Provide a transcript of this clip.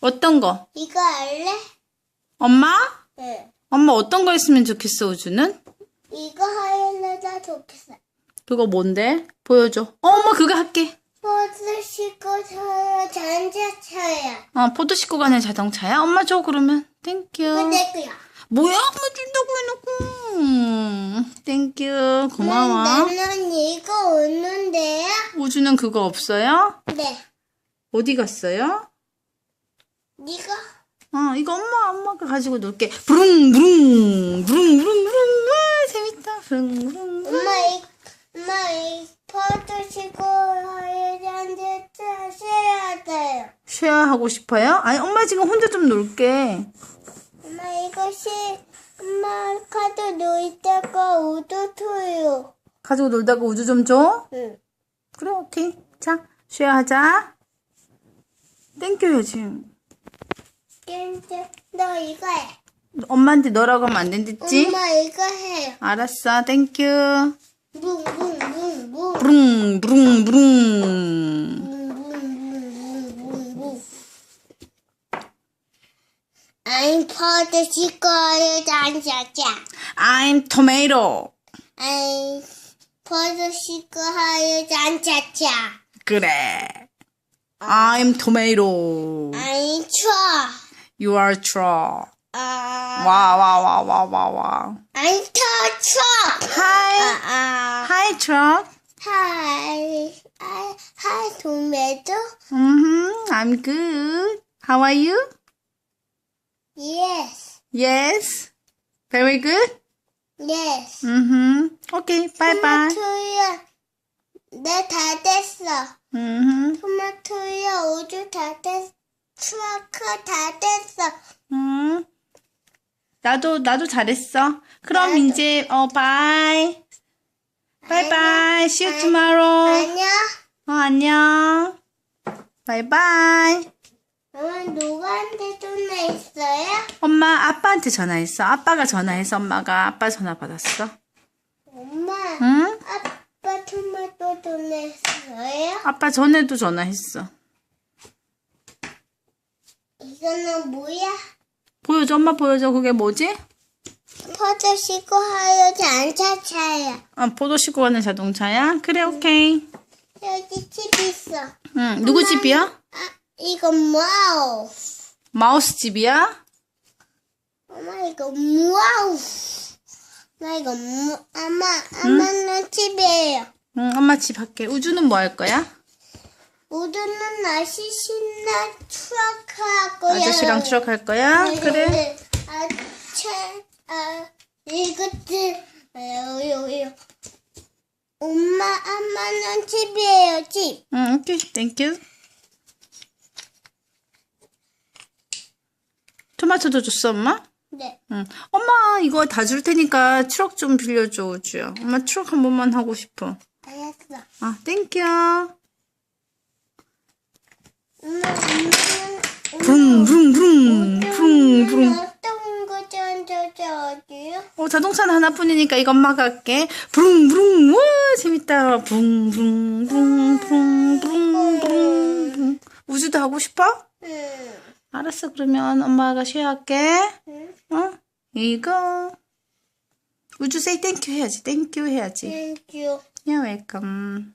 어떤 거? 이거 할래? 엄마? 응. 엄마 어떤 거 했으면 좋겠어, 우주는? 이거 하려다 좋겠어. 그거 뭔데? 보여줘. 어, 엄마 그거 할게. 버스 싣고 저요 전자차야. 어, 포도 싣고 가는 자동차야? 엄마 줘, 그러면. 땡큐. 내 거야. 뭐야? 엄마 준다고 해놓고. 음, 땡큐. 고마워. 나는 이거 없는데요? 우주는 그거 없어요? 네. 어디 갔어요? 이거 어, 이거 엄마, 엄마가 가지고 놀게. 부릉, 부릉, 부릉, 부릉, 부릉. 와, 재밌다. 부릉, 부릉, 부릉. 엄마 이 엄마 이 싣고 하려 전자차 셔야 돼요. 쉐어하고 싶어요? 아니, 엄마 지금 혼자 좀 놀게. 엄마 이것이 엄마 카드 놓이다가 우도토요. 가지고 놀다가 우주 좀 줘? 응. 그래, 오케이. 자, 쉐어하자. 땡큐 해야지. 너 이거 해. 엄마한테 너라고 하면 안 된댔지? 엄마 이거 해요. 알았어, 땡큐. 붕붕붕붕붕. 부릉, 부릉, 부릉. 붕붕붕붕붕붕. I'm 싣고 하려 전자차. I'm tomato. I'm 싣고 하려 전자차. 그래. I'm tomato. I'm truck. You are truck. 아, 와, 와, 와, 와, 와, 와. I'm the truck. Hi. 아, Hi, truck. hi, hi, hi, tomato. Mm-hmm. I'm good. How are you? Yes, Yes. Very good. yes. Mm-hmm. Okay. Bye bye. 토마토야, 내다 됐어. Mm-hmm. 토마토야, 우주 다 됐어. 트러크 다 됐어. 음. 나도 나도 잘했어. 그럼 나도. 이제 어 바이. 바이 바이. See you tomorrow. 안녕. 어 안녕. 바이 바이. 엄마 누구한테 전화했어요? 엄마 아빠한테 전화했어. 아빠가 전화해서 엄마가 아빠 전화 받았어. 엄마, 응? 아빠 토마토 전화했어요? 아빠 전에도 전화했어. 이거는 뭐야? 보여줘. 엄마 보여줘. 그게 뭐지? 퍼져 싣고 하여 잔차차야. 아, 포도 싣고 가는 자동차야? 그래, 오케이. 여기 집 있어. 응, 누구 집이야? 아, 이거 와우. 마우스 집이야? 엄마 이거 와우. 나 이거 무, 엄마, 엄마는 집이에요. 응, 엄마 집 할게. 우주는 뭐 할 거야? 우주는 날씨 신나 트럭 하고요. 아저씨랑 추억 할 거야? 그래. 아, 차, 아, 이것들, 아, 여기, 여기. 엄마, 엄마는 집이에요, 집. 응, 오케이. 땡큐. 토마토도 줬어, 엄마? 네. 응. 엄마, 이거 다 줄 테니까 트럭 좀 빌려줘, 우주야. 엄마 트럭 한 번만 하고 싶어. 알았어. 아, 땡큐. 브릉, 브릉, 브릉. 브릉, 브릉. 어떤 거 던져줘요? 어, 자동차는 하나뿐이니까 이거 엄마가 할게. 브릉, 브릉. 와, 재밌다. 브릉, 브릉, 브릉, 브릉, 브릉, 브릉, 브릉. 우주도 하고 싶어? 응. 알았어, 그러면 엄마가 쉐어할게. 응. 어? 이거. 우주 say 땡큐 해야지. 땡큐 해야지. 땡큐. You're welcome.